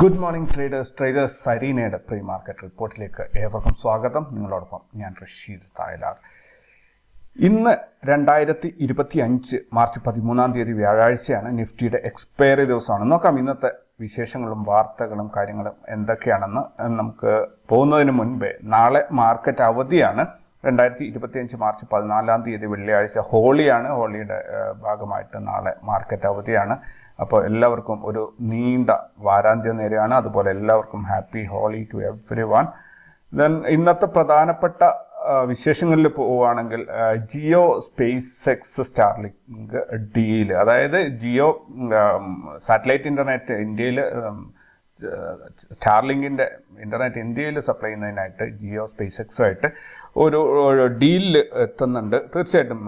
Good morning traders traders സരീനയുടെ pre market റിപ്പോർട്ടിലേക്ക് ഏവർക്കും സ്വാഗതം. നിങ്ങളോടൊപ്പം ഞാൻ റഷീദ് തായലാർ. ഇന്ന് രണ്ടായിരത്തി ഇരുപത്തി അഞ്ച് മാർച്ച് പതിമൂന്നാം തീയതി വ്യാഴാഴ്ചയാണ് നിഫ്റ്റിയുടെ എക്സ്പയറി ദിവസമാണ്. നോക്കാം ഇന്നത്തെ വിശേഷങ്ങളും വാർത്തകളും കാര്യങ്ങളും എന്തൊക്കെയാണെന്ന് നമുക്ക് പോകുന്നതിന് മുൻപേ നാളെ മാർക്കറ്റ് അവധിയാണ്. രണ്ടായിരത്തി ഇരുപത്തിയഞ്ച് മാർച്ച് പതിനാലാം തീയതി വെള്ളിയാഴ്ച ഹോളിയാണ്. ഹോളിയുടെ ഭാഗമായിട്ട് നാളെ മാർക്കറ്റ് അവധിയാണ്. അപ്പോൾ എല്ലാവർക്കും ഒരു നീണ്ട വാരാന്ത്യ നേരെയാണ്. അതുപോലെ എല്ലാവർക്കും happy Holi to everyone then ഇന്നത്തെ പ്രധാനപ്പെട്ട വിശേഷങ്ങളിൽ പോവുകയാണെങ്കിൽ Jio SpaceX Starlink deal അതായത് ജിയോ സാറ്റലൈറ്റ് ഇന്റർനെറ്റ് ഇന്ത്യയിൽ സ്റ്റാർലിങ്കിന്റെ ഇന്റർനെറ്റ് ഇന്ത്യയിൽ സപ്ലൈ ചെയ്യുന്നതിനായിട്ട് ജിയോ സ്പേസ് എക്സുമായിട്ട് ഒരു ഡീലിൽ എത്തുന്നുണ്ട്. തീർച്ചയായിട്ടും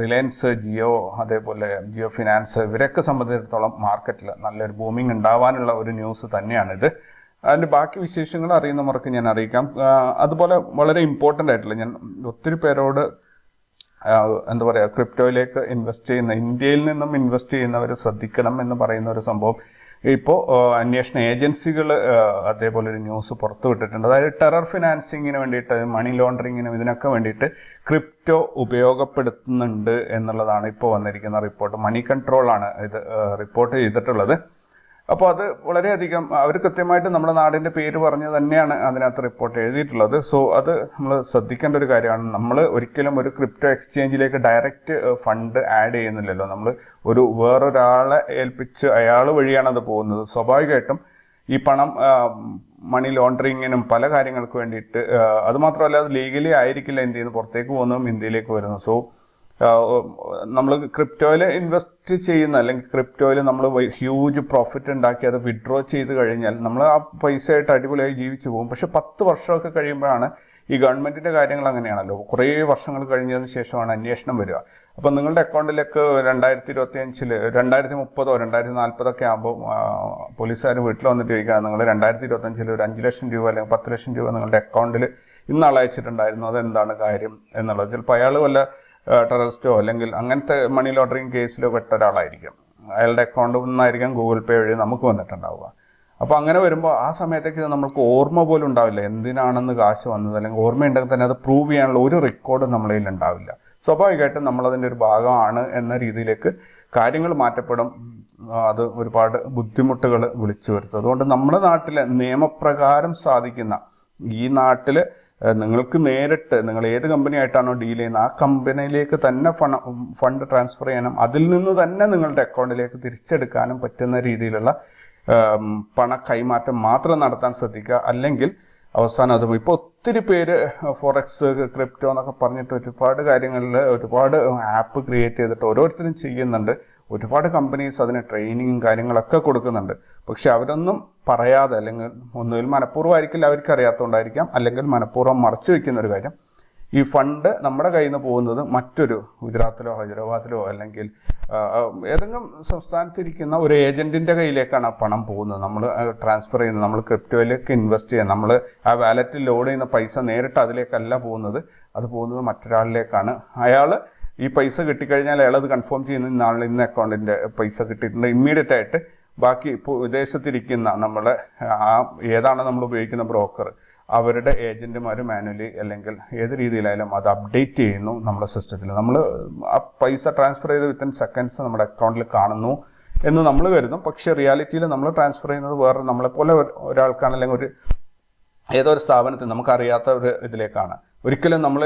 റിലയൻസ് ജിയോ അതേപോലെ ജിയോ ഫിനാൻസ് ഇവരൊക്കെ സംബന്ധിച്ചിടത്തോളം മാർക്കറ്റിൽ നല്ലൊരു ബൂമിംഗ് ഉണ്ടാവാനുള്ള ഒരു ന്യൂസ് തന്നെയാണിത്. അതിന്റെ ബാക്കി വിശേഷങ്ങൾ അറിയുന്നവർക്ക് ഞാൻ അറിയിക്കാം. അതുപോലെ വളരെ ഇമ്പോർട്ടന്റ് ആയിട്ടുള്ള ഞാൻ ഒത്തിരി പേരോട് എന്താ പറയുക ക്രിപ്റ്റോയിലേക്ക് ഇൻവെസ്റ്റ് ചെയ്യുന്ന ഇന്ത്യയിൽ നിന്നും ഇൻവെസ്റ്റ് ചെയ്യുന്നവർ ശ്രദ്ധിക്കണം എന്ന് പറയുന്ന ഒരു സംഭവം ഇപ്പോൾ അന്വേഷണ ഏജൻസികൾ അതേപോലെ ഒരു ന്യൂസ് പുറത്തുവിട്ടിട്ടുണ്ട് അതായത് ടെറർ ഫിനാൻസിങ്ങിന് വേണ്ടിയിട്ട് മണി ലോണ്ടറിങ്ങിനും ഇതിനൊക്കെ വേണ്ടിയിട്ട് ക്രിപ്റ്റോ ഉപയോഗപ്പെടുത്തുന്നുണ്ട് എന്നുള്ളതാണ് ഇപ്പോൾ വന്നിരിക്കുന്ന റിപ്പോർട്ട്. മണി കൺട്രോളാണ് ഇത് റിപ്പോർട്ട് ചെയ്തിട്ടുള്ളത്. അപ്പോൾ അത് വളരെയധികം അവർ കൃത്യമായിട്ട് നമ്മുടെ നാടിന്റെ പേര് പറഞ്ഞ് തന്നെയാണ് അതിനകത്ത് റിപ്പോർട്ട് എഴുതിയിട്ടുള്ളത്. സോ അത് നമ്മൾ ശ്രദ്ധിക്കേണ്ട ഒരു കാര്യമാണ്. നമ്മൾ ഒരിക്കലും ഒരു ക്രിപ്റ്റോ എക്സ്ചേഞ്ചിലേക്ക് ഡയറക്റ്റ് ഫണ്ട് ആഡ് ചെയ്യുന്നില്ലല്ലോ. നമ്മൾ ഒരു വേറൊരാളെ ഏൽപ്പിച്ച് അയാൾ വഴിയാണ് അത് പോകുന്നത്. സ്വാഭാവികമായിട്ടും ഈ പണം മണി ലോണ്ടറിങ്ങിനും പല കാര്യങ്ങൾക്ക് വേണ്ടിയിട്ട് അതുമാത്രമല്ല അത് ലീഗലി ആയിരിക്കില്ല ഇന്ത്യയിൽ നിന്ന് പുറത്തേക്ക് പോകുന്നതും ഇന്ത്യയിലേക്ക് വരുന്നു. സോ നമ്മൾ ക്രിപ്റ്റോയിൽ ഇൻവെസ്റ്റ് ചെയ്യുന്ന അല്ലെങ്കിൽ ക്രിപ്റ്റോയിൽ നമ്മൾ ഹ്യൂജ് പ്രോഫിറ്റ് ഉണ്ടാക്കി അത് വിഡ്രോ ചെയ്ത് കഴിഞ്ഞാൽ നമ്മൾ ആ പൈസയായിട്ട് അടിപൊളിയായി ജീവിച്ചു പോകും. പക്ഷെ പത്ത് വർഷമൊക്കെ കഴിയുമ്പോഴാണ് ഈ ഗവൺമെന്റിന്റെ കാര്യങ്ങൾ അങ്ങനെയാണല്ലോ. കുറേ വർഷങ്ങൾ കഴിഞ്ഞതിന് ശേഷമാണ് അന്വേഷണം വരിക. അപ്പൊ നിങ്ങളുടെ അക്കൗണ്ടിലേക്ക് രണ്ടായിരത്തി ഇരുപത്തി അഞ്ചിൽ രണ്ടായിരത്തി മുപ്പതോ രണ്ടായിരത്തി നാൽപ്പതൊക്കെ ആകുമ്പോൾ പോലീസുകാർ വീട്ടിൽ വന്നിട്ട് ചോദിക്കുകയാണ് നിങ്ങൾ രണ്ടായിരത്തി ഇരുപത്തി അഞ്ചിൽ ഒരു അഞ്ച് ലക്ഷം രൂപ അല്ലെങ്കിൽ പത്ത് ലക്ഷം രൂപ നിങ്ങളുടെ അക്കൗണ്ടിൽ ഇന്നാൾ അയച്ചിട്ടുണ്ടായിരുന്നു അതെന്താണ് കാര്യം? എന്നുള്ളത്. ചിലപ്പോൾ അയാൾ വല്ല ടെററിസ്റ്റോ അല്ലെങ്കിൽ അങ്ങനത്തെ മണി ലോണ്ടറിങ് കേസിലോ പെട്ട ഒരാളായിരിക്കും. അയാളുടെ അക്കൗണ്ടിൽ നിന്നായിരിക്കും ഗൂഗിൾ പേ വഴി നമുക്ക് വന്നിട്ടുണ്ടാവുക. അപ്പോൾ അങ്ങനെ വരുമ്പോൾ ആ സമയത്തേക്ക് ഇത് നമ്മൾക്ക് ഓർമ്മ പോലും ഉണ്ടാവില്ല. എന്തിനാണെന്ന് കാശ് വന്നത്? അല്ലെങ്കിൽ ഓർമ്മയുണ്ടെങ്കിൽ തന്നെ അത് പ്രൂവ് ചെയ്യാനുള്ള ഒരു റെക്കോർഡും കയ്യിൽ ഉണ്ടാവില്ല. സ്വാഭാവികമായിട്ടും നമ്മളതിന്റെ ഒരു ഭാഗമാണ് എന്ന രീതിയിലേക്ക് കാര്യങ്ങൾ മാറ്റപ്പെടും. അത് ഒരുപാട് ബുദ്ധിമുട്ടുകൾ വിളിച്ചു വരുത്തും. അതുകൊണ്ട് നമ്മുടെ നാട്ടിലെ നിയമപ്രകാരം സാധിക്കുന്ന ഈ നാട്ടിൽ നിങ്ങൾക്ക് നേരിട്ട് നിങ്ങൾ ഏത് കമ്പനി ആയിട്ടാണോ ഡീൽ ചെയ്യുന്നത് ആ കമ്പനിയിലേക്ക് തന്നെ ഫണ ഫണ്ട് ട്രാൻസ്ഫർ ചെയ്യാനും അതിൽ നിന്ന് തന്നെ നിങ്ങളുടെ അക്കൗണ്ടിലേക്ക് തിരിച്ചെടുക്കാനും പറ്റുന്ന രീതിയിലുള്ള പണ കൈമാറ്റം മാത്രം നടത്താൻ ശ്രദ്ധിക്കുക. അല്ലെങ്കിൽ അവസാനം അതും ഇപ്പോൾ ഒത്തിരി പേര് ഫോറക്സ് ക്രിപ്റ്റോ എന്നൊക്കെ പറഞ്ഞിട്ട് ഒരുപാട് കാര്യങ്ങളിൽ ഒരുപാട് ആപ്പ് ക്രിയേറ്റ് ചെയ്തിട്ട് ഓരോരുത്തരും ചെയ്യുന്നുണ്ട്. ഒരുപാട് കമ്പനീസ് അതിന് ട്രെയിനിങ്ങും കാര്യങ്ങളൊക്കെ കൊടുക്കുന്നുണ്ട്. പക്ഷെ അവരൊന്നും പറയാതെ അല്ലെങ്കിൽ ഒന്നുകിൽ മനഃപൂർവമായിരിക്കില്ല അവർക്ക് അറിയാത്തതുകൊണ്ടായിരിക്കാം അല്ലെങ്കിൽ മനഃപൂർവം മറച്ചു വെക്കുന്ന ഒരു കാര്യം. ഈ ഫണ്ട് നമ്മുടെ കയ്യിൽ നിന്ന് പോകുന്നത് മറ്റൊരു ഗുജറാത്തിലോ ഹൈദരാബാദിലോ അല്ലെങ്കിൽ ഏതെങ്കിലും സംസ്ഥാനത്തിരിക്കുന്ന ഒരു ഏജന്റിന്റെ കയ്യിലേക്കാണ് ആ പണം പോകുന്നത്. നമ്മൾ ട്രാൻസ്ഫർ ചെയ്യുന്നത്. നമ്മൾ ക്രിപ്റ്റോയിലേക്ക് ഇൻവെസ്റ്റ് ചെയ്യുന്നത്. നമ്മൾ ആ വാലറ്റിൽ ലോഡ് ചെയ്യുന്ന പൈസ നേരിട്ട് അതിലേക്കല്ല പോകുന്നത്. അത് പോകുന്നത് മറ്റൊരാളിലേക്കാണ്. അയാൾ ഈ പൈസ കിട്ടിക്കഴിഞ്ഞാൽ അയാൾ അത് കൺഫേം ചെയ്യുന്ന നാളെ ഇന്ന അക്കൗണ്ടിന്റെ പൈസ കിട്ടിയിട്ടുണ്ട്. ഇമ്മീഡിയറ്റ് ആയിട്ട് ബാക്കി ഇപ്പോൾ വിദേശത്തിരിക്കുന്ന നമ്മളെ ആ ഏതാണ് നമ്മൾ ഉപയോഗിക്കുന്ന ബ്രോക്കർ അവരുടെ ഏജന്റുമാർ മാനുവലി അല്ലെങ്കിൽ ഏത് രീതിയിലായാലും അത് അപ്ഡേറ്റ് ചെയ്യുന്നു നമ്മുടെ സിസ്റ്റത്തിൽ നമ്മൾ ആ പൈസ ട്രാൻസ്ഫർ ചെയ്ത് വിത്തിൻ സെക്കൻഡ്സ് നമ്മുടെ അക്കൗണ്ടിൽ കാണുന്നു എന്ന് നമ്മൾ കരുതും. പക്ഷേ റിയാലിറ്റിയിൽ നമ്മൾ ട്രാൻസ്ഫർ ചെയ്യുന്നത് വേറെ നമ്മളെപ്പോലെ പോലെ ഒരാൾക്കാണ് അല്ലെങ്കിൽ ഒരു ഏതോ ഒരു സ്ഥാപനത്തിൽ നമുക്കറിയാത്ത ഒരു ഇതിലേക്കാണ്. ഒരിക്കലും നമ്മൾ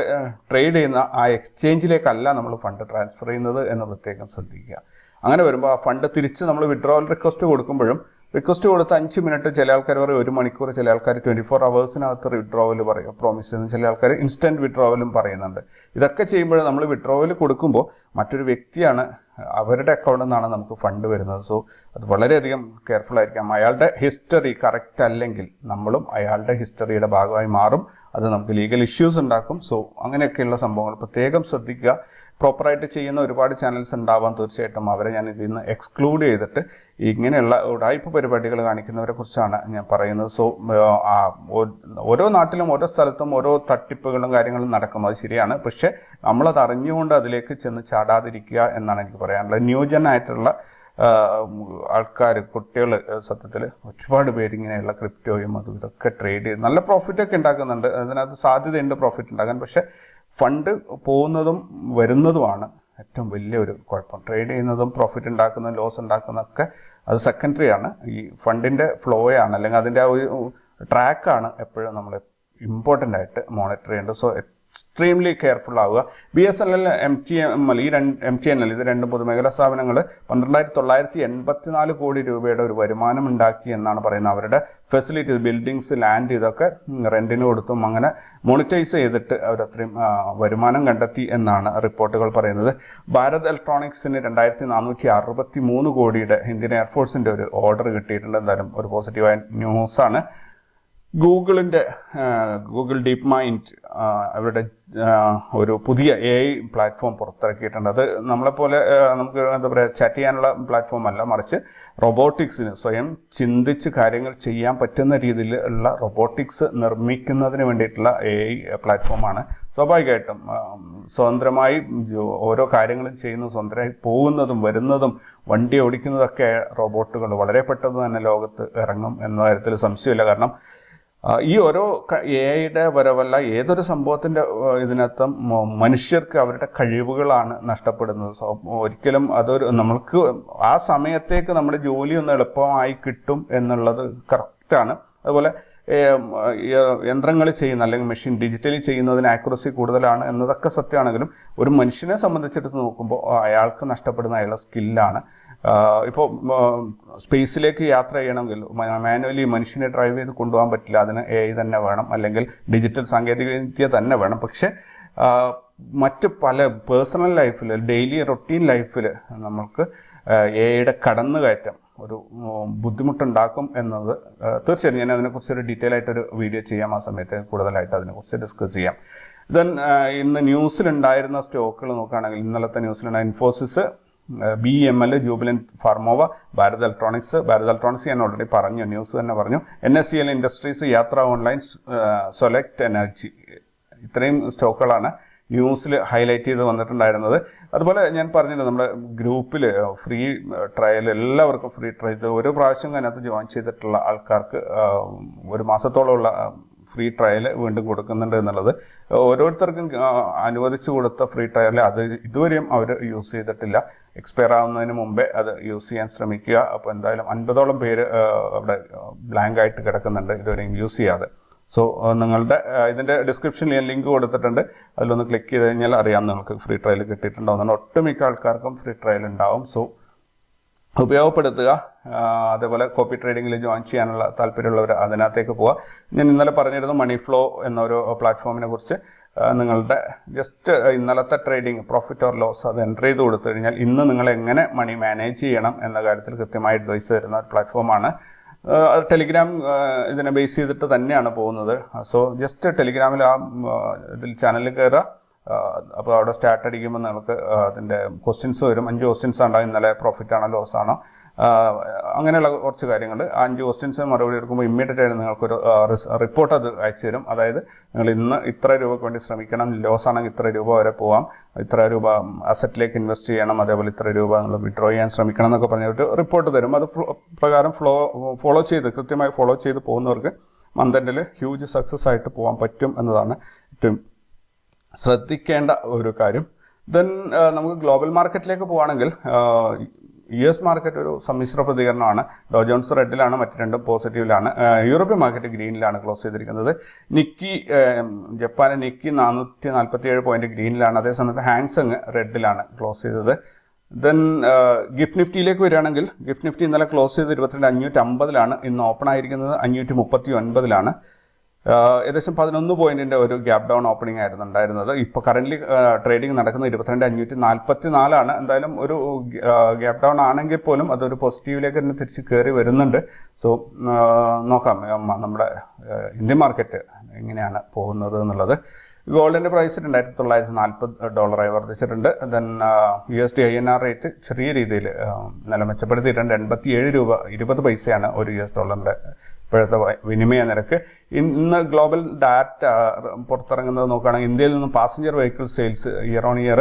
ട്രേഡ് ചെയ്യുന്ന ആ എക്സ്ചേഞ്ചിലേക്കല്ല നമ്മൾ ഫണ്ട് ട്രാൻസ്ഫർ ചെയ്യുന്നത് എന്ന് പ്രത്യേകം ശ്രദ്ധിക്കുക. അങ്ങനെ വരുമ്പോൾ ആ ഫണ്ട് തിരിച്ച് നമ്മൾ വിഡ്രോവൽ റിക്വസ്റ്റ് കൊടുക്കുമ്പോഴും റിക്വസ്റ്റ് കൊടുത്ത് അഞ്ച് മിനിറ്റ് ചില ആൾക്കാർ പറയും ഒരു മണിക്കൂർ ചില ആൾക്കാർ ട്വന്റി ഫോർ അവേഴ്സിനകത്ത് വിഡ്രോവൽ പറയും പ്രോമിസ് ചെയ്യുന്ന ചില ആൾക്കാർ ഇൻസ്റ്റന്റ് വിഡ്രോവലും പറയുന്നുണ്ട്. ഇതൊക്കെ ചെയ്യുമ്പോൾ നമ്മൾ വിഡ്രോവൽ കൊടുക്കുമ്പോൾ മറ്റൊരു വ്യക്തിയാണ് അവരുടെ അക്കൗണ്ടിൽ നിന്നാണ് നമുക്ക് ഫണ്ട് വരുന്നത്. സോ അത് വളരെയധികം കെയർഫുൾ ആയിരിക്കാം അയാളുടെ ഹിസ്റ്ററി കറക്റ്റ് അല്ലെങ്കിൽ നമ്മളും അയാളുടെ ഹിസ്റ്ററിയുടെ ഭാഗമായി മാറും. അത് നമുക്ക് ലീഗൽ ഇഷ്യൂസ് ഉണ്ടാക്കും. സോ അങ്ങനെയൊക്കെയുള്ള സംഭവങ്ങൾ പ്രത്യേകം ശ്രദ്ധിക്കുക. പ്രോപ്പറായിട്ട് ചെയ്യുന്ന ഒരുപാട് ചാനൽസ് ഉണ്ടാവാം തീർച്ചയായിട്ടും. അവരെ ഞാൻ ഇതിൽ നിന്ന് എക്സ്ക്ലൂഡ് ചെയ്തിട്ട് ഇങ്ങനെയുള്ള ഉടായ്പ പരിപാടികൾ കാണിക്കുന്നവരെ കുറിച്ചാണ് ഞാൻ പറയുന്നത്. സോ ഓരോ നാട്ടിലും ഓരോ സ്ഥലത്തും ഓരോ തട്ടിപ്പുകളും കാര്യങ്ങളും നടക്കും അത് ശരിയാണ്. പക്ഷേ നമ്മളത് അറിഞ്ഞുകൊണ്ട് അതിലേക്ക് ചെന്ന് ചാടാതിരിക്കുക എന്നാണ് എനിക്ക് പറയാനുള്ളത്. ന്യൂജൻ ആയിട്ടുള്ള ആൾക്കാർ കുട്ടികൾ സത്യത്തിൽ ഒരുപാട് പേര് ഇങ്ങനെയുള്ള ക്രിപ്റ്റോയും അതും ഇതൊക്കെ ട്രേഡ് ചെയ്ത് നല്ല പ്രോഫിറ്റ് ഒക്കെ ഉണ്ടാക്കുന്നുണ്ട്. അതിനകത്ത് സാധ്യതയുണ്ട് പ്രോഫിറ്റ് ഉണ്ടാക്കാൻ. പക്ഷെ ഫണ്ട് പോകുന്നതും വരുന്നതുമാണ് ഏറ്റവും വലിയൊരു കുഴപ്പം. ട്രേഡ് ചെയ്യുന്നതും പ്രോഫിറ്റ് ഉണ്ടാക്കുന്നതും ലോസ് ഉണ്ടാക്കുന്നതൊക്കെ അത് സെക്കൻഡറി ആണ്. ഈ ഫണ്ടിന്റെ ഫ്ലോയാണ് അല്ലെങ്കിൽ അതിന്റെ ആ ഒരു ട്രാക്കാണ് എപ്പോഴും നമ്മൾ ഇമ്പോർട്ടന്റ് ആയിട്ട് മോണിറ്റർ ചെയ്യേണ്ടത്. സോ എക്സ്ട്രീംലി കെയർഫുൾ ആവുക. B S N L M T M L ഈ രണ്ട് എം ടി എൻ എൽ ഇത് രണ്ട് പൊതുമേഖലാ സ്ഥാപനങ്ങൾ പന്ത്രണ്ടായിരത്തി തൊള്ളായിരത്തി എൺപത്തിനാല് കോടി രൂപയുടെ ഒരു വരുമാനം ഉണ്ടാക്കി എന്നാണ് പറയുന്നത്. അവരുടെ ഫെസിലിറ്റീസ് ബിൽഡിങ്സ് ലാൻഡ് ഇതൊക്കെ റെന്റിന് കൊടുത്തും അങ്ങനെ മോണിറ്റൈസ് ചെയ്തിട്ട് അവർ അത്രയും വരുമാനം കണ്ടെത്തി എന്നാണ് റിപ്പോർട്ടുകൾ പറയുന്നത്. ഭാരത് ഇലക്ട്രോണിക്സിന് രണ്ടായിരത്തി നാനൂറ്റി അറുപത്തി മൂന്ന് കോടിയുടെ ഇന്ത്യൻ എയർഫോഴ്സിന്റെ ഒരു ഓർഡർ കിട്ടിയിട്ടുണ്ട്. എന്തായാലും ഒരു പോസിറ്റീവായ ന്യൂസാണ് ഗൂഗിളിന്റെ ഗൂഗിൾ ഡീപ് മൈൻഡ് അവരുടെ ഒരു പുതിയ എ ഐ പ്ലാറ്റ്ഫോം പുറത്തിറക്കിയിട്ടുണ്ട്. അത് നമ്മളെപ്പോലെ നമുക്ക് എന്താ പറയുക ചാറ്റ് ചെയ്യാനുള്ള പ്ലാറ്റ്ഫോം അല്ല മറിച്ച് റൊബോട്ടിക്സിന് സ്വയം ചിന്തിച്ച് കാര്യങ്ങൾ ചെയ്യാൻ പറ്റുന്ന രീതിയിൽ ഉള്ള റൊബോട്ടിക്സ് നിർമ്മിക്കുന്നതിന് വേണ്ടിയിട്ടുള്ള എ ഐ പ്ലാറ്റ്ഫോമാണ്. സ്വാഭാവികമായിട്ടും സ്വതന്ത്രമായി ഓരോ കാര്യങ്ങളും ചെയ്യുന്നതും സ്വതന്ത്രമായി പോകുന്നതും വരുന്നതും വണ്ടി ഓടിക്കുന്നതൊക്കെ റോബോട്ടുകൾ. വളരെ പെട്ടെന്ന് തന്നെ ലോകത്ത് ഇറങ്ങും എന്ന കാര്യത്തിൽ സംശയമില്ല. കാരണം ഈ ഓരോ എ ഐയുടെ വരവല്ല ഏതൊരു സംഭവത്തിന്റെ ഇതിനകത്തും മനുഷ്യർക്ക് അവരുടെ കഴിവുകളാണ് നഷ്ടപ്പെടുന്നത്. ഒരിക്കലും അതൊരു നമ്മൾക്ക് ആ സമയത്തേക്ക് നമ്മുടെ ജോലി ഒന്ന് എളുപ്പമായി കിട്ടും എന്നുള്ളത് കറക്റ്റാണ്. അതുപോലെ യന്ത്രങ്ങൾ ചെയ്യുന്ന അല്ലെങ്കിൽ മെഷീൻ ഡിജിറ്റലി ചെയ്യുന്നതിന് ആക്യുറസി കൂടുതലാണ് എന്നതൊക്കെ സത്യമാണെങ്കിലും ഒരു മനുഷ്യനെ സംബന്ധിച്ചെടുത്ത് നോക്കുമ്പോൾ അയാൾക്ക് നഷ്ടപ്പെടുന്ന അയാളുടെ സ്കില്ലാണ് ഇപ്പോൾ സ്പേസിലേക്ക് യാത്ര ചെയ്യണമെങ്കിൽ മാനുവലി മനുഷ്യനെ ഡ്രൈവ് ചെയ്ത് കൊണ്ടുപോകാൻ പറ്റില്ല. അതിന് എ തന്നെ വേണം. അല്ലെങ്കിൽ ഡിജിറ്റൽ സാങ്കേതികവിദ്യ തന്നെ വേണം. പക്ഷേ മറ്റ് പല പേഴ്സണൽ ലൈഫിൽ ഡെയിലി റൊട്ടീൻ ലൈഫിൽ നമ്മൾക്ക് എ ഐയുടെ കടന്നുകയറ്റം ഒരു ബുദ്ധിമുട്ടുണ്ടാക്കും എന്നത് തീർച്ചയായും ഞാൻ അതിനെക്കുറിച്ച് ഒരു ഡീറ്റെയിൽ ആയിട്ടൊരു വീഡിയോ ചെയ്യാം ആ സമയത്ത്. കൂടുതലായിട്ട് അതിനെക്കുറിച്ച് ഡിസ്കസ് ചെയ്യാം. ദെൻ ഇന്ന് ന്യൂസിലുണ്ടായിരുന്ന സ്റ്റോക്കുകൾ നോക്കുകയാണെങ്കിൽ ഇന്നലത്തെ ന്യൂസിലുണ്ടായ Infosys B M L Jubilant Pharmova Bharat electronics Bharat electronics ഞാൻ ഓൾറെഡി പറഞ്ഞു ന്യൂസ് തന്നെ പറഞ്ഞു. N S C L industries Yatra online സൊലക്ട് energy ഇത്രയും സ്റ്റോക്കുകളാണ് ന്യൂസിൽ ഹൈലൈറ്റ് ചെയ്ത് വന്നിട്ടുണ്ടായിരുന്നത്. അതുപോലെ ഞാൻ പറഞ്ഞില്ല നമ്മുടെ ഗ്രൂപ്പിൽ ഫ്രീ ട്രയൽ എല്ലാവർക്കും ഫ്രീ ട്രയൽ. ഒരു പ്രാവശ്യം അതിനകത്ത് ജോയിൻ ചെയ്തിട്ടുള്ള ആൾക്കാർക്ക് ഒരു മാസത്തോളമുള്ള ഫ്രീ ട്രയൽ വീണ്ടും കൊടുക്കുന്നുണ്ട് എന്നുള്ളത്. ഓരോരുത്തർക്കും അനുവദിച്ചു കൊടുത്ത ഫ്രീ ട്രയൽ അത് ഇതുവരെയും അവർ യൂസ് ചെയ്തിട്ടില്ല. എക്സ്പയർ ആവുന്നതിന് മുമ്പേ അത് യൂസ് ചെയ്യാൻ ശ്രമിക്കുക. അപ്പോൾ എന്തായാലും അൻപതോളം പേര് അവിടെ ബ്ലാങ്ക് ആയിട്ട് കിടക്കുന്നുണ്ട് ഇതുവരെയും യൂസ് ചെയ്യാതെ. സോ നിങ്ങളുടെ ഇതിന്റെ ഡിസ്ക്രിപ്ഷനിൽ ഞാൻ ലിങ്ക് കൊടുത്തിട്ടുണ്ട്. അതിലൊന്ന് ക്ലിക്ക് ചെയ്ത് കഴിഞ്ഞാൽ അറിയാം നിങ്ങൾക്ക് ഫ്രീ ട്രയൽ കിട്ടിയിട്ടുണ്ടോ എന്നാണ്. ഒട്ടുമിക്ക ആൾക്കാർക്കും ഫ്രീ ട്രയൽ ഉണ്ടാവും. സോ ഉപയോഗപ്പെടുത്തുക. അതേപോലെ കോപ്പി ട്രേഡിങ്ങിൽ ജോയിൻ ചെയ്യാനുള്ള താല്പര്യമുള്ളവർ അതിനകത്തേക്ക് പോവുക. ഞാൻ ഇന്നലെ പറഞ്ഞിരുന്നു മണി ഫ്ലോ എന്നൊരു പ്ലാറ്റ്ഫോമിനെ കുറിച്ച്. നിങ്ങളുടെ ജസ്റ്റ് ഇന്നലത്തെ ട്രേഡിംഗ് പ്രോഫിറ്റ് ഓർ ലോസ് അത് എന്റർ ചെയ്ത് കൊടുത്തു കഴിഞ്ഞാൽ ഇന്ന് നിങ്ങൾ എങ്ങനെ മണി മാനേജ് ചെയ്യണം എന്ന കാര്യത്തിൽ കൃത്യമായി അഡ്വൈസ് തരുന്ന ഒരു പ്ലാറ്റ്ഫോമാണ്. അത് ടെലിഗ്രാം ഇതിനെ ബേസ് ചെയ്തിട്ട് തന്നെയാണ് പോകുന്നത്. സോ ജസ്റ്റ് ടെലിഗ്രാമിൽ ആ ഇതിൽ ചാനലിൽ കയറുക അപ്പോൾ അവിടെ സ്റ്റാർട്ട് അടിക്കുമ്പോൾ നിങ്ങൾക്ക് അതിന്റെ ക്വസ്റ്റ്യൻസ് വരും. അഞ്ച് ക്വസ്റ്റ്യൻസ് ആണോ. ഇന്നലെ പ്രോഫിറ്റ് ആണോ ലോസ് ആണോ? അങ്ങനെയുള്ള കുറച്ച് കാര്യങ്ങൾ അഞ്ച് ക്വസ്റ്റ്യൻസ് മറുപടി എടുക്കുമ്പോൾ ഇമ്മീഡിയറ്റ് ആയിട്ട് നിങ്ങൾക്കൊരു റിപ്പോർട്ട് അത് അയച്ചു തരും. അതായത് നിങ്ങൾ ഇന്ന് ഇത്ര രൂപയ്ക്ക് വേണ്ടി ശ്രമിക്കണം. ലോസ് ആണെങ്കിൽ ഇത്ര രൂപ വരെ പോവാം. ഇത്ര രൂപ അസറ്റിലേക്ക് ഇൻവെസ്റ്റ് ചെയ്യണം. അതേപോലെ ഇത്ര രൂപ നിങ്ങൾ വിഡ്രോ ചെയ്യാൻ ശ്രമിക്കണം എന്നൊക്കെ പറഞ്ഞിട്ട് റിപ്പോർട്ട് തരും. അത് പ്രകാരം ഫ്ലോ ഫോളോ ചെയ്ത് കൃത്യമായി ഫോളോ ചെയ്ത് പോകുന്നവർക്ക് മന്ത് ഹ്യൂജ് സക്സസ് ആയിട്ട് പോകാൻ പറ്റും എന്നതാണ് ഏറ്റവും ശ്രദ്ധിക്കേണ്ട ഒരു കാര്യം. ദെൻ നമുക്ക് ഗ്ലോബൽ മാർക്കറ്റിലേക്ക് പോവുകയാണെങ്കിൽ യു എസ് മാർക്കറ്റ് ഒരു സമ്മിശ്ര പ്രതികരണമാണ്. ഡോ ജോൺസ് റെഡിലാണ് മറ്റു രണ്ടും പോസിറ്റീവിലാണ്. യൂറോപ്യൻ മാർക്കറ്റ് ഗ്രീനിലാണ് ക്ലോസ് ചെയ്തിരിക്കുന്നത്. നിക്കി ജപ്പാനെ നിക്കി നാനൂറ്റി നാൽപ്പത്തി ഏഴ് പോയിന്റ് ഗ്രീനിലാണ്. അതേസമയത്ത് ഹാങ്സങ് റെഡിലാണ് ക്ലോസ് ചെയ്തത്. ദെൻ ഗിഫ്റ്റ് നിഫ്റ്റിയിലേക്ക് വരികയാണെങ്കിൽ ഗിഫ്റ്റ് നിഫ്റ്റി ഇന്നലെ ക്ലോസ് ചെയ്ത് ഇരുപത്തിരണ്ട് അഞ്ഞൂറ്റി അമ്പതിലാണ് ഇന്ന് ഓപ്പൺ ആയിരിക്കുന്നത് അഞ്ഞൂറ്റി മുപ്പത്തി ഒൻപതിലാണ് ഏകദേശം പതിനൊന്ന് പോയിന്റിന്റെ ഒരു ഗ്യാപ് ഡൗൺ ഓപ്പണിംഗ് ആയിരുന്നു ഉണ്ടായിരുന്നത്. ഇപ്പോൾ കറന്റ് ട്രേഡിംഗ് നടക്കുന്നത് ഇരുപത്തിരണ്ട് അഞ്ഞൂറ്റി നാൽപ്പത്തി നാലാണ് എന്തായാലും ഒരു ഗ്യാപ് ഡൗൺ ആണെങ്കിൽ പോലും അതൊരു പോസിറ്റീവിലേക്ക് തന്നെ തിരിച്ച് കയറി വരുന്നുണ്ട്. സോ നോക്കാം. നമ്മുടെ ഇന്ത്യൻ മാർക്കറ്റ് എങ്ങനെയാണ് പോകുന്നത് എന്നുള്ളത്. ഗോൾഡിന്റെ പ്രൈസ് രണ്ടായിരത്തി തൊള്ളായിരത്തി നാൽപ്പത് ഡോളറായി വർദ്ധിച്ചിട്ടുണ്ട്. Then U S D I N R rate ചെറിയ രീതിയിൽ നില മെച്ചപ്പെടുത്തിയിട്ടുണ്ട്. എൺപത്തി ഏഴ് രൂപ ഇരുപത് പൈസയാണ് ഒരു യു എസ് ഡോളറിന്റെ ഇപ്പോഴത്തെ വിനിമയ നിരക്ക്. ഇന്ന് ഗ്ലോബൽ ഡാറ്റ പുറത്തിറങ്ങുന്നത് നോക്കുകയാണെങ്കിൽ ഇന്ത്യയിൽ നിന്നും passenger vehicle sales year on year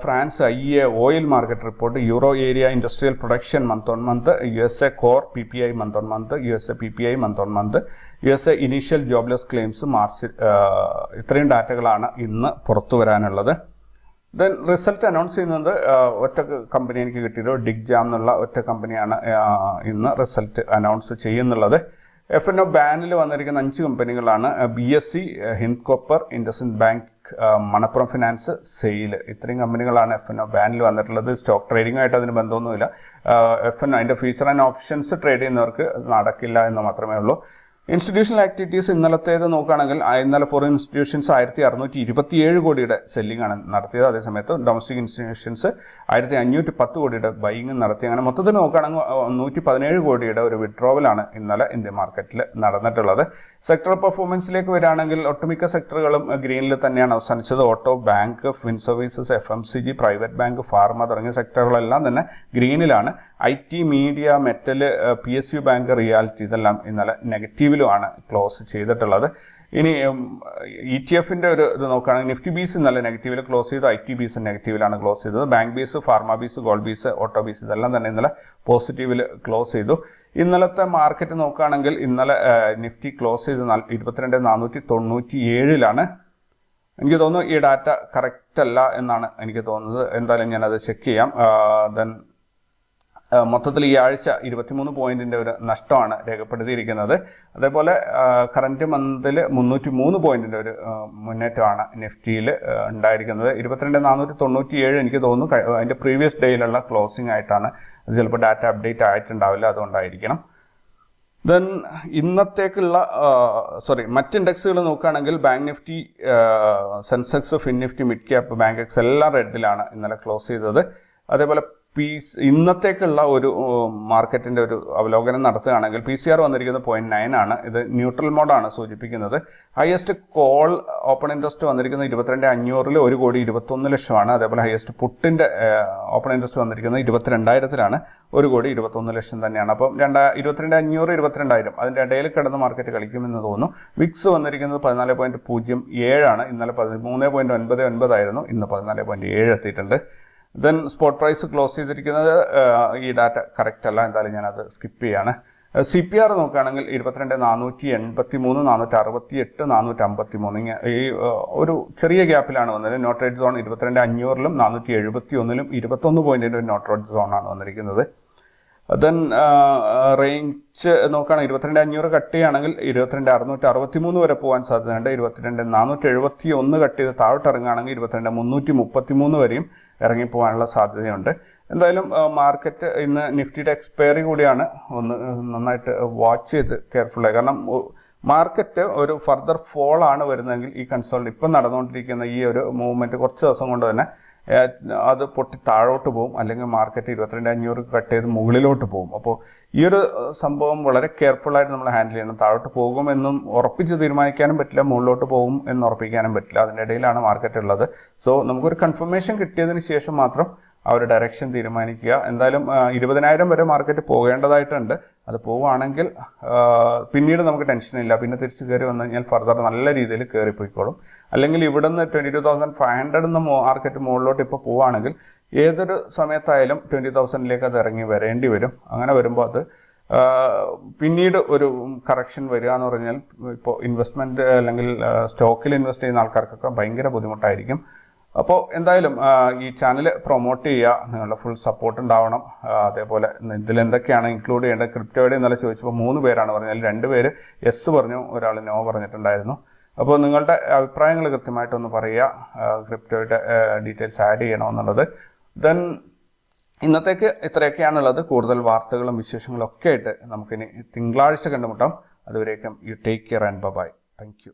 France I A oil market report euro area industrial production month on month U S A core P P I month on month U S A P P I month on month U S A initial jobless claims March ഇത്രയും ഡാറ്റകളാണ് ഇന്ന് പുറത്തു വരാനുള്ളത്. Then result announce ചെയ്യുന്നത് ഒറ്റ company എനിക്ക് കിട്ടിയത് dig jam എന്നുള്ള ഒറ്റ കമ്പനിയാണ് ഇന്ന് റിസൾട്ട് അനൗൺസ് ചെയ്യുന്നുള്ളത്. എഫ് എൻ ഒ ബാനിൽ വന്നിരിക്കുന്ന അഞ്ച് കമ്പനികളാണ് B S C Hind copper IndusInd bank Manappuram finance SAIL ഇത്രയും കമ്പനികളാണ് എഫ് എൻ ഒ ബാനിൽ വന്നിട്ടുള്ളത്. സ്റ്റോക്ക് ട്രേഡിംഗുമായിട്ട് അതിന് ബന്ധമൊന്നുമില്ല. എഫ് എൻ അതിന്റെ ഫ്യൂച്ചർ ആൻഡ് ഓപ്ഷൻസ് ട്രേഡ് ചെയ്യുന്നവർക്ക് നടക്കില്ല എന്ന് മാത്രമേ ഉള്ളൂ. ഇൻസ്റ്റിറ്റ്യൂഷണൽ ആക്ടിവിറ്റീസ് ഇന്നലത്തേത് നോക്കുകയാണെങ്കിൽ ഇന്നലെ ഫോറിൻ ഇൻസ്റ്റിറ്റ്യൂഷൻസ് ആയിരത്തി അറുന്നൂറ്റി ഇരുപത്തിയേഴ് കോടിയുടെ സെല്ലിംഗ് ആണ് നടത്തിയത്. അതേസമയത്ത് ഡൊമസ്റ്റിക് ഇൻസ്റ്റിറ്റ്യൂഷൻസ് ആയിരത്തി അഞ്ഞൂറ്റി പത്ത് കോടിയുടെ ബൈങ് നടത്തി. അങ്ങനെ മൊത്തത്തിൽ നോക്കുകയാണെങ്കിൽ നൂറ്റി പതിനേഴ് കോടിയുടെ ഒരു വിഡ്രോവലാണ് ഇന്നലെ ഇന്ത്യൻ മാർക്കറ്റിൽ നടന്നിട്ടുള്ളത്. സെക്ടർ പെർഫോമൻസിലേക്ക് വരികയാണെങ്കിൽ ഒട്ടുമിക്ക സെക്ടറുകളും ഗ്രീനിൽ തന്നെയാണ് അവസാനിച്ചത്. Auto bank fin services F M C G private bank pharma തുടങ്ങിയ സെക്ടറുകളെല്ലാം തന്നെ ഗ്രീനിലാണ് I T media metal P S U bank reality ഇതെല്ലാം ഇന്നലെ നെഗറ്റീവിലുമാണ് ക്ലോസ് ചെയ്തിട്ടുള്ളത്. ഇനി ഇ ടി എഫിന്റെ ഒരു ഇത് നോക്കുകയാണെങ്കിൽ നിഫ്റ്റി ബീസ് നല്ല നെഗറ്റീവിൽ ക്ലോസ് ചെയ്തു. ഐ ടി ബീസ് നെഗറ്റീവിലാണ് ക്ലോസ് ചെയ്തത്. Bank bees pharma bees gold bees auto bees ഇതെല്ലാം തന്നെ ഇന്നലെ പോസിറ്റീവിൽ ക്ലോസ് ചെയ്തു. ഇന്നലത്തെ മാർക്കറ്റ് നോക്കുകയാണെങ്കിൽ ഇന്നലെ നിഫ്റ്റി ക്ലോസ് ചെയ്ത് ഇരുപത്തിരണ്ട് നാനൂറ്റി തൊണ്ണൂറ്റി ഏഴിലാണ് എനിക്ക് തോന്നുന്നു ഈ ഡാറ്റ കറക്റ്റ് അല്ല എന്നാണ് എനിക്ക് തോന്നുന്നത്. എന്തായാലും ഞാനത് ചെക്ക് ചെയ്യാം. ദെൻ മൊത്തത്തിൽ ഈ ആഴ്ച ഇരുപത്തിമൂന്ന് പോയിന്റിന്റെ ഒരു നഷ്ടമാണ് രേഖപ്പെടുത്തിയിരിക്കുന്നത്. അതേപോലെ കറന്റ് മന്തിൽ മുന്നൂറ്റി മൂന്ന് പോയിന്റിന്റെ ഒരു മുന്നേറ്റമാണ് നിഫ്റ്റിയിൽ ഉണ്ടായിരിക്കുന്നത്. ഇരുപത്തിരണ്ട് നാനൂറ്റി തൊണ്ണൂറ്റി ഏഴ് എനിക്ക് തോന്നുന്നു അതിന്റെ പ്രീവിയസ് ഡേയിലുള്ള ക്ലോസിംഗ് ആയിട്ടാണ്. ചിലപ്പോൾ ഡാറ്റ അപ്ഡേറ്റ് ആയിട്ടുണ്ടാവില്ല അതുകൊണ്ടായിരിക്കണം. ദെൻ ഇന്നത്തേക്കുള്ള സോറി മറ്റ് ഇൻഡെക്സുകൾ നോക്കുകയാണെങ്കിൽ bank Nifty Sensex fin Nifty midcap Bankex എല്ലാം റെഡിലാണ് ഇന്നലെ ക്ലോസ് ചെയ്തത്. അതേപോലെ പി ഇന്നത്തേക്കുള്ള ഒരു മാർക്കറ്റിന്റെ ഒരു അവലോകനം നടത്തുകയാണെങ്കിൽ പി സി ആർ വന്നിരിക്കുന്നത് പോയിന്റ് നയൻ ആണ്. ഇത് ന്യൂട്രൽ മോഡാണ് സൂചിപ്പിക്കുന്നത്. ഹയസ്റ്റ് കോൾ ഓപ്പൺ ഇൻട്രസ്റ്റ് വന്നിരിക്കുന്നത് ഇരുപത്തിരണ്ട് അഞ്ഞൂറിൽ ഒരു കോടി ഇരുപത്തൊന്ന് ലക്ഷമാണ്. അതേപോലെ ഹയസ്റ്റ് പുട്ടിന്റെ ഓപ്പൺ ഇൻട്രസ്റ്റ് വന്നിരിക്കുന്നത് ഇരുപത്തിരണ്ടായിരത്തിലാണ്. ഒരു കോടി ഇരുപത്തൊന്ന് ലക്ഷം തന്നെയാണ്. അപ്പം രണ്ടാ ഇരുപത്തിരണ്ട് അഞ്ഞൂറ് ഇരുപത്തിരണ്ടായിരം അതിന്റെ ഇടയിൽ കിടന്ന് മാർക്കറ്റ് കളിക്കുമെന്ന് തോന്നുന്നു. വിക്സ് വന്നിരിക്കുന്നത് പതിനാല് പോയിന്റ് പൂജ്യം ഏഴാണ്. ഇന്നലെ പതിമൂന്ന് പോയിന്റ് ഒൻപത് ഒൻപതായിരുന്നു. ഇന്ന് പതിനാല് പോയിന്റ് ഏഴ് എത്തിയിട്ടുണ്ട്. ദെൻ സ്പോട്ട് പ്രൈസ് ക്ലോസ് ചെയ്തിരിക്കുന്നത് ഈ ഡാറ്റ കറക്റ്റ് അല്ല. എന്തായാലും ഞാനത് സ്കിപ്പ് ചെയ്യാണ്. സി പി ആർ നോക്കുകയാണെങ്കിൽ ഇരുപത്തിരണ്ട് നാനൂറ്റി എൺപത്തി മൂന്ന് നാനൂറ്റി അറുപത്തി എട്ട് നാനൂറ്റി അമ്പത്തി മൂന്ന് ഈ ഒരു ചെറിയ ഗ്യാപ്പിലാണ് വന്നത്. നോട്ട് റേറ്റ് സോൺ ഇരുപത്തിരണ്ട് അഞ്ഞൂറിലും നാനൂറ്റി എഴുപത്തി ഒന്നിലും ഇരുപത്തൊന്ന് പോയിന്റിന്റെ ഒരു നോട്ട് റേറ്റ് സോണാണ് വന്നിരിക്കുന്നത്. ദെൻ റേഞ്ച് നോക്കുകയാണെങ്കിൽ ഇരുപത്തിരണ്ട് അഞ്ഞൂറ് കട്ട് ചെയ്യുകയാണെങ്കിൽ ഇരുപത്തിരണ്ട് അറുന്നൂറ്റി അറുപത്തി മൂന്ന് വരെ പോകാൻ സാധ്യതയുണ്ട്. ഇരുപത്തിരണ്ട് നാനൂറ്റി എഴുപത്തി ഒന്ന് കട്ട് ചെയ്ത് താഴോട്ട് ഇറങ്ങുകയാണെങ്കിൽ ഇരുപത്തിരണ്ട് മുന്നൂറ്റി മുപ്പത്തി മൂന്ന് വരെയും ഇറങ്ങി പോകാനുള്ള സാധ്യതയുണ്ട്. എന്തായാലും മാർക്കറ്റ് ഇന്ന് നിഫ്റ്റിയുടെ എക്സ്പയറി കൂടിയാണ്. ഒന്ന് നന്നായിട്ട് വാച്ച് ചെയ്ത് കെയർഫുള്ളായി കാരണം മാർക്കറ്റ് ഒരു ഫർദർ ഫോൾ ആണ് വരുന്നതെങ്കിൽ ഈ കൺസോൾട്ട് ഇപ്പം നടന്നുകൊണ്ടിരിക്കുന്ന ഈ ഒരു മൂവ്മെന്റ് കുറച്ച് ദിവസം കൊണ്ട് തന്നെ അത് പൊട്ടി താഴോട്ട് പോകും. അല്ലെങ്കിൽ മാർക്കറ്റ് ഇരുപത്തിരണ്ട് അഞ്ഞൂറ് കട്ട് ചെയ്ത് മുകളിലോട്ട് പോകും. അപ്പോൾ ഈ ഒരു സംഭവം വളരെ കെയർഫുള്ളായിട്ട് നമ്മൾ ഹാൻഡിൽ ചെയ്യണം. താഴോട്ട് പോകുമെന്നും ഉറപ്പിച്ച് തീരുമാനിക്കാനും പറ്റില്ല മുകളിലോട്ട് പോകും എന്ന് ഉറപ്പിക്കാനും പറ്റില്ല. അതിന്റെ ഇടയിലാണ് മാർക്കറ്റ് ഉള്ളത്. സോ നമുക്കൊരു കൺഫർമേഷൻ കിട്ടിയതിന് ശേഷം മാത്രം ആ ഒരു ഡയറക്ഷൻ തീരുമാനിക്കുക. എന്തായാലും ഇരുപതിനായിരം വരെ മാർക്കറ്റ് പോകേണ്ടതായിട്ടുണ്ട്. അത് പോവുകയാണെങ്കിൽ പിന്നീട് നമുക്ക് ടെൻഷനില്ല പിന്നെ തിരിച്ച് കയറി വന്നു കഴിഞ്ഞാൽ ഫർദർ നല്ല രീതിയിൽ കയറി പോയിക്കോളും അല്ലെങ്കിൽ ഇവിടുന്ന് twenty two thousand five hundred നിന്ന് മാർക്കറ്റ് മുകളിലോട്ട് ഇപ്പോൾ പോവുകയാണെങ്കിൽ ഏതൊരു സമയത്തായാലും ട്വന്റി തൗസൻഡിലേക്ക് അത് ഇറങ്ങി വരേണ്ടി വരും. അങ്ങനെ വരുമ്പോൾ അത് പിന്നീട് ഒരു കറക്ഷൻ വരിക എന്ന് പറഞ്ഞാൽ ഇപ്പോൾ ഇൻവെസ്റ്റ്മെന്റ് അല്ലെങ്കിൽ സ്റ്റോക്കിൽ ഇൻവെസ്റ്റ് ചെയ്യുന്ന ആൾക്കാർക്കൊക്കെ ഭയങ്കര ബുദ്ധിമുട്ടായിരിക്കും. അപ്പോൾ എന്തായാലും ഈ ചാനൽ പ്രൊമോട്ട് ചെയ്യുക നിങ്ങളുടെ ഫുൾ സപ്പോർട്ട് ഉണ്ടാവണം. അതേപോലെ ഇതിൽ എന്തൊക്കെയാണ് ഇൻക്ലൂഡ് ചെയ്യേണ്ടത് ക്രിപ്റ്റോയുടെ ഇന്നലെ ചോദിച്ചപ്പോൾ മൂന്ന് പേരാണ് പറഞ്ഞാൽ രണ്ട് പേര് എസ് പറഞ്ഞു ഒരാൾ നോ പറഞ്ഞിട്ടുണ്ടായിരുന്നു. അപ്പോൾ നിങ്ങളുടെ അഭിപ്രായങ്ങൾ കൃത്യമായിട്ടൊന്ന് പറയുക ക്രിപ്റ്റോയുടെ ഡീറ്റെയിൽസ് ആഡ് ചെയ്യണമെന്നുള്ളത് ദെൻ ഇന്നത്തേക്ക് ഇത്രയൊക്കെയാണുള്ളത്. കൂടുതൽ വാർത്തകളും വിശേഷങ്ങളും ഒക്കെ ആയിട്ട് നമുക്കിനി തിങ്കളാഴ്ച കണ്ടുമുട്ടാം. അതുവരേക്കും you take care and bye thank you